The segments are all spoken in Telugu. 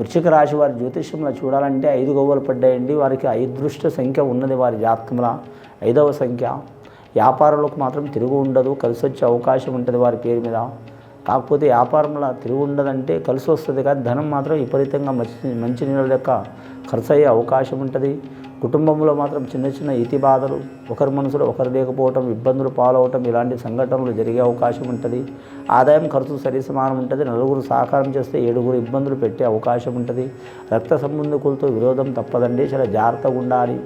వృశ్చిక రాశి వారి జ్యోతిష్యంలో చూడాలంటే ఐదు గవ్వలు పడ్డాయండి. వారికి ఐదృష్ట సంఖ్య ఉన్నది వారి జాతకంలో. ఐదవ సంఖ్య వ్యాపారంలోకి మాత్రం తిరుగు ఉండదు. కలిసి వచ్చే అవకాశం ఉంటుంది వారి పేరు మీద. కాకపోతే వ్యాపారంలో తిరుగు ఉండదంటే కలిసి వస్తుంది కానీ ధనం మాత్రం విపరీతంగా మంచి మంచి నీళ్ళ యొక్క ఖర్చు అయ్యే అవకాశం ఉంటుంది. కుటుంబంలో మాత్రం చిన్న చిన్న ఇతి బాధలు ఒకరి మనసులో ఒకరు లేకపోవటం ఇబ్బందులు పాలవటం ఇలాంటి సంఘటనలు జరిగే అవకాశం ఉంటుంది. ఆదాయం ఖర్చు సరి సమానం ఉంటుంది. నలుగురు సహకారం చేస్తే ఏడుగురు ఇబ్బందులు పెట్టే అవకాశం ఉంటుంది. రక్త సంబంధికులతో విరోధం తప్పదండి. చాలా జాగ్రత్తగా ఉండాలి.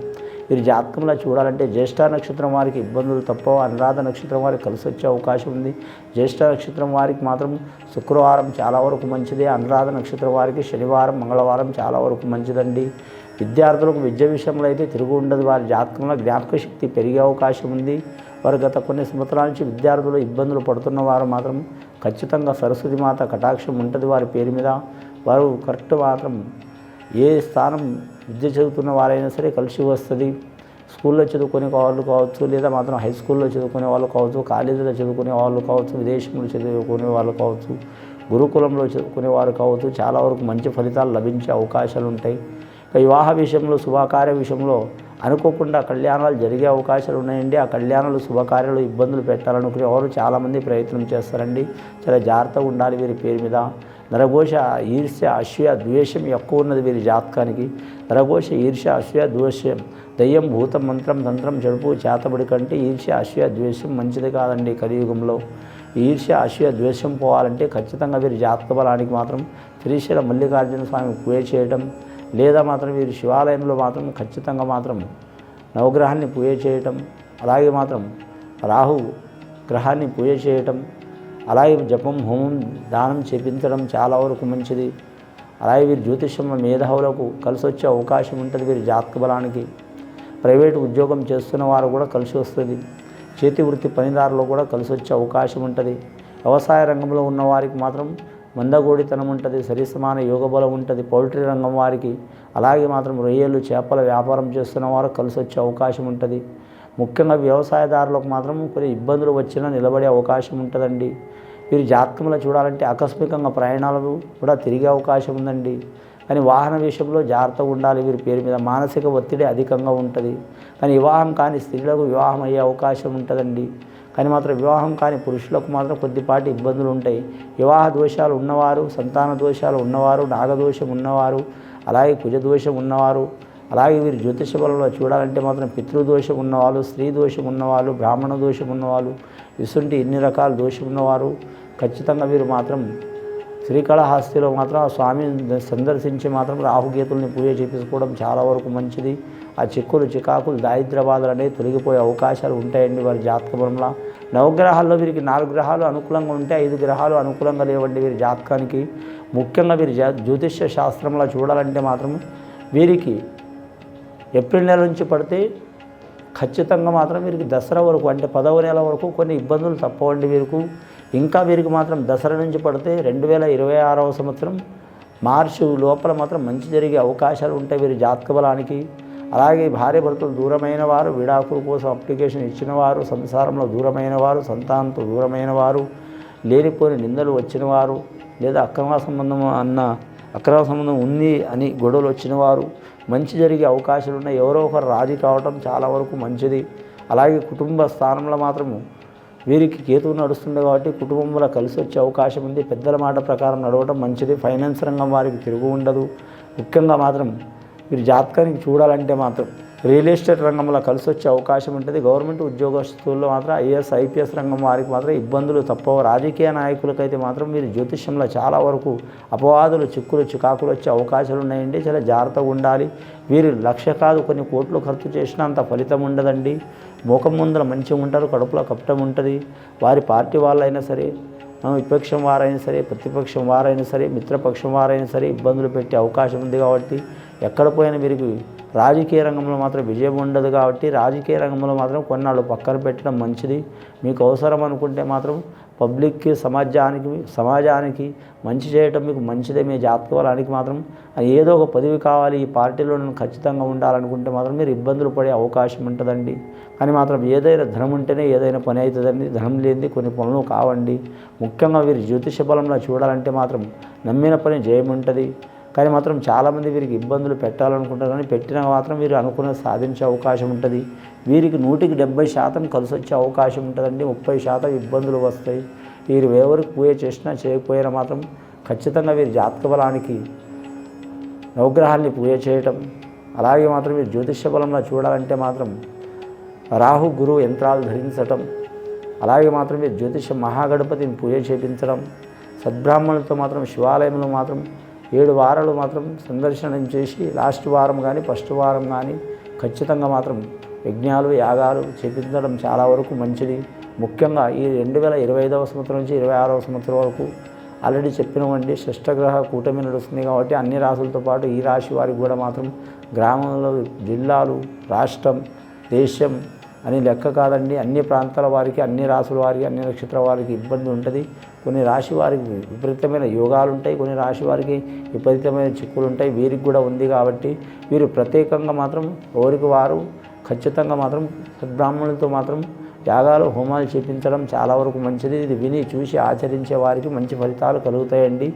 వీరి జాతకంలో చూడాలంటే జ్యేష్ఠ నక్షత్రం వారికి ఇబ్బందులు తప్ప అనురాధ నక్షత్రం వారికి కలిసి వచ్చే అవకాశం ఉంది. జ్యేష్ఠ నక్షత్రం వారికి మాత్రం శుక్రవారం చాలా వరకు మంచిది. అనురాధ నక్షత్రం వారికి శనివారం మంగళవారం చాలా వరకు మంచిదండి. విద్యార్థులకు విద్య విషయంలో అయితే తిరుగు ఉండదు. వారి జాతకంలో జ్ఞాపక శక్తి పెరిగే అవకాశం ఉంది. వారు గత కొన్ని సంవత్సరాల నుంచి విద్యార్థులు ఇబ్బందులు పడుతున్న వారు మాత్రం ఖచ్చితంగా సరస్వతి మాత కటాక్షం ఉంటుంది వారి పేరు మీద. వారు కరెక్ట్ మాత్రం ఏ స్థానం విద్య చదువుతున్న వారైనా సరే కలిసి వస్తుంది. స్కూల్లో చదువుకునే వాళ్ళు కావచ్చు లేదా మాత్రం హై స్కూల్లో చదువుకునే వాళ్ళు కావచ్చు కాలేజీలో చదువుకునే వాళ్ళు కావచ్చు విదేశంలో చదువుకునే వాళ్ళు కావచ్చు గురుకులంలో చదువుకునే వారు కావచ్చు చాలా వరకు మంచి ఫలితాలు లభించే అవకాశాలు ఉంటాయి. వివాహ విషయంలో శుభకార్య విషయంలో అనుకోకుండా కళ్యాణాలు జరిగే అవకాశాలు ఉన్నాయండి. ఆ కళ్యాణాలు శుభకార్యాలు ఇబ్బందులు పెట్టాలనుకునే వారు చాలామంది ప్రయత్నం చేస్తారండి. చాలా జాగ్రత్తగా ఉండాలి వీరి పేరు మీద. నరఘోష ఈర్ష్య అసూయ ద్వేషం ఎక్కువ ఉన్నది వీరి జాతకానికి. నరఘోష ఈర్ష్య అసూయ ద్వేషం. దయ్యం భూతం మంత్రం తంత్రం జడుపు చేతబడి కంటే ఈర్ష్య అసూయ ద్వేషం మంచిది కాదండి కలియుగంలో. ఈర్ష్య అసూయ ద్వేషం పోవాలంటే ఖచ్చితంగా వీరి జాతక బలానికి మాత్రం శ్రీశైల మల్లికార్జున స్వామి పూజ చేయడం లేదా మాత్రం వీరి శివాలయంలో మాత్రం ఖచ్చితంగా మాత్రం నవగ్రహాన్ని పూజ చేయటం అలాగే మాత్రం రాహు గ్రహాన్ని పూజ చేయటం అలాగే జపం హోమం దానం చేపించడం చాలా వరకు మంచిది. అలాగే వీరి జ్యోతిష్యం మేధావులకు కలిసి వచ్చే అవకాశం ఉంటుంది వీరి జాతక బలానికి. ప్రైవేటు ఉద్యోగం చేస్తున్న వారు కూడా కలిసి వస్తుంది. చేతి వృత్తి పనిదారులు కూడా కలిసి వచ్చే అవకాశం ఉంటుంది. వ్యవసాయ రంగంలో ఉన్న వారికి మాత్రం మందగోడితనం ఉంటుంది సరిసమాన యోగ బలం ఉంటుంది పౌల్ట్రీ రంగం వారికి అలాగే మాత్రం రొయ్యలు చేపల వ్యాపారం చేస్తున్న వారు కలిసి వచ్చే అవకాశం ఉంటుంది. ముఖ్యంగా వ్యవసాయదారులకు మాత్రం కొన్ని ఇబ్బందులు వచ్చినా నిలబడే అవకాశం ఉంటుందండి. మీరు జాతకంలో చూడాలంటే ఆకస్మికంగా ప్రయాణాలు కూడా తిరిగే అవకాశం ఉందండి. కానీ వాహన విషయంలో జాగ్రత్తగా ఉండాలి వీరి పేరు మీద. మానసిక ఒత్తిడి అధికంగా ఉంటుంది. కానీ వివాహం కాని స్త్రీలకు వివాహం అయ్యే అవకాశం ఉంటుందండి. కానీ మాత్రం వివాహం కాని పురుషులకు మాత్రం కొద్దిపాటి ఇబ్బందులు ఉంటాయి. వివాహ దోషాలు ఉన్నవారు సంతాన దోషాలు ఉన్నవారు నాగదోషం ఉన్నవారు అలాగే కుజదోషం ఉన్నవారు అలాగే వీరు జ్యోతిష బలంలో చూడాలంటే మాత్రం పితృదోషం ఉన్నవాళ్ళు స్త్రీ దోషం ఉన్నవాళ్ళు బ్రాహ్మణ దోషం ఉన్నవాళ్ళు ఇసుంటి ఇన్ని రకాల దోషం ఉన్నవారు ఖచ్చితంగా వీరు మాత్రం శ్రీకాళహస్తిలో మాత్రం ఆ స్వామిని సందర్శించి మాత్రం రాహుగీతుల్ని పూజ చేపించుకోవడం చాలా వరకు మంచిది. ఆ చిక్కులు చికాకులు దారిద్ర్య బాధలు అనేవి తొలగిపోయే అవకాశాలు ఉంటాయండి వారి జాతక నవగ్రహాల్లో వీరికి నాలుగు గ్రహాలు అనుకూలంగా ఉంటే ఐదు గ్రహాలు అనుకూలంగా లేవండి వీరి జాతకానికి. ముఖ్యంగా వీరి జా జ్యోతిష్య శాస్త్రంలో చూడాలంటే మాత్రం వీరికి ఏప్రిల్ నెల నుంచి పడితే ఖచ్చితంగా మాత్రం వీరికి దసరా వరకు అంటే పదవ నెల వరకు కొన్ని ఇబ్బందులు తప్పవండి వీరికి. ఇంకా వీరికి మాత్రం దసరా నుంచి పడితే రెండు వేల ఇరవై ఆరవ సంవత్సరం మార్చి లోపల మాత్రం మంచి జరిగే అవకాశాలు ఉంటాయి వీరి జాతక బలానికి. అలాగే భార్య భర్తలు దూరమైన వారు విడాకుల కోసం అప్లికేషన్ ఇచ్చిన వారు సంసారంలో దూరమైన వారు సంతానంతో దూరమైన వారు లేనిపోని నిందలు వచ్చిన వారు లేదా అక్రమ సంబంధం అన్న అక్రమ సంబంధం ఉంది అని గొడవలు వచ్చిన వారు మంచి జరిగే అవకాశాలు ఉన్నాయి. ఎవరో ఒకరు రాజీ కావటం చాలా వరకు మంచిది. అలాగే కుటుంబ స్థానంలో మాత్రము వీరికి కేతువు నడుస్తుంది కాబట్టి కుటుంబంలో కలిసి వచ్చే అవకాశం ఉంది. పెద్దల మాట ప్రకారం నడవటం మంచిది. ఫైనాన్స్ రంగం వారికి తిరుగు ఉండదు. ముఖ్యంగా మాత్రం మీరు జాతకానికి చూడాలంటే మాత్రం రియల్ ఎస్టేట్ రంగంలో కలిసి వచ్చే అవకాశం ఉంటుంది. గవర్నమెంట్ ఉద్యోగస్తుల్లో మాత్రం ఐఏఎస్ ఐపీఎస్ రంగం వారికి మాత్రం ఇబ్బందులు తప్పవు. రాజకీయ నాయకులకైతే మాత్రం మీరు జ్యోతిష్యంలో చాలా వరకు అపవాదులు చిక్కులు చికాకులు వచ్చే అవకాశాలు ఉన్నాయండి. చాలా జాగ్రత్తగా ఉండాలి. వీరు లక్ష కాదు. కొన్ని కోట్లు ఖర్చు చేసినా అంత ఫలితం ఉండదండి. ముఖం ముందర మంచిగా ఉంటారు. కడుపులో కప్పటం ఉంటుంది. వారి పార్టీ వాళ్ళైనా సరే విపక్షం వారైనా సరే ప్రతిపక్షం వారైనా సరే మిత్రపక్షం వారైనా సరే ఇబ్బందులు పెట్టే అవకాశం ఉంది కాబట్టి ఎక్కడ పోయినా వీరికి రాజకీయ రంగంలో మాత్రం విజయం ఉండదు కాబట్టి రాజకీయ రంగంలో మాత్రం కొన్నాళ్ళు పక్కన పెట్టడం మంచిది. మీకు అవసరం అనుకుంటే మాత్రం పబ్లిక్కి సమాజానికి సమాజానికి మంచి చేయటం మీకు మంచిదే. మీ జాతకవలానికి మాత్రం ఏదో ఒక పదవి కావాలి. ఈ పార్టీలో నేను ఖచ్చితంగా ఉండాలనుకుంటే మాత్రం మీరు ఇబ్బందులు పడే అవకాశం ఉంటుందండి. కానీ మాత్రం ఏదైనా ధనం ఉంటేనే ఏదైనా పని అవుతుందండి. ధనం లేనిది కొన్ని పనులు కావండి. ముఖ్యంగా వీరు జ్యోతిష బలంలో చూడాలంటే మాత్రం నమ్మిన పని జయం ఉంటుంది కానీ మాత్రం చాలామంది వీరికి ఇబ్బందులు పెట్టాలనుకుంటారు కానీ పెట్టినా మాత్రం వీరు అనుకున్న సాధించే అవకాశం ఉంటుంది. వీరికి నూటికి డెబ్బై శాతం కలిసి వచ్చే అవకాశం ఉంటుందండి. ముప్పై శాతం ఇబ్బందులు వస్తాయి. వీరు ఎవరికి పూజ చేసినా చేయకపోయినా మాత్రం ఖచ్చితంగా వీరి జాతక బలానికి నవగ్రహాల్ని పూజ చేయటం అలాగే మాత్రం మీరు జ్యోతిష్య బలంలో చూడాలంటే మాత్రం రాహు గురువు యంత్రాలు ధరించటం అలాగే మాత్రం మీరు జ్యోతిష మహాగణపతిని పూజ చేపించడం సద్బ్రాహ్మణులతో మాత్రం శివాలయంలో మాత్రం ఏడు వారాలు మాత్రం సందర్శనం చేసి లాస్ట్ వారం కానీ ఫస్ట్ వారం కానీ ఖచ్చితంగా మాత్రం యజ్ఞాలు యాగాలు చేపించడం చాలా వరకు మంచిది. ముఖ్యంగా ఈ రెండు వేల ఇరవై ఐదవ సంవత్సరం నుంచి ఇరవై ఆరవ సంవత్సరం వరకు ఆల్రెడీ చెప్పినామండి షష్టగ్రహ కూటమి నడుస్తుంది కాబట్టి అన్ని రాసులతో పాటు ఈ రాశి వారికి కూడా మాత్రం గ్రామంలో జిల్లాలు రాష్ట్రం దేశం అని లెక్క కాదండి. అన్ని ప్రాంతాల వారికి అన్ని రాసుల వారికి అన్ని నక్షత్రాల వారికి ఇబ్బంది ఉంటుంది. కొన్ని రాశి వారికి విపరీతమైన యోగాలు ఉంటాయి కొన్ని రాశి వారికి విపరీతమైన చిక్కులు ఉంటాయి వీరికి కూడా ఉంది కాబట్టి వీరు ప్రత్యేకంగా మాత్రం ఎవరికి వారు ఖచ్చితంగా మాత్రం సద్బ్రాహ్మణులతో మాత్రం యాగాలు హోమాలు చేపించడం చాలా వరకు మంచిది. ఇది విని చూసి ఆచరించే వారికి మంచి ఫలితాలు కలుగుతాయండి.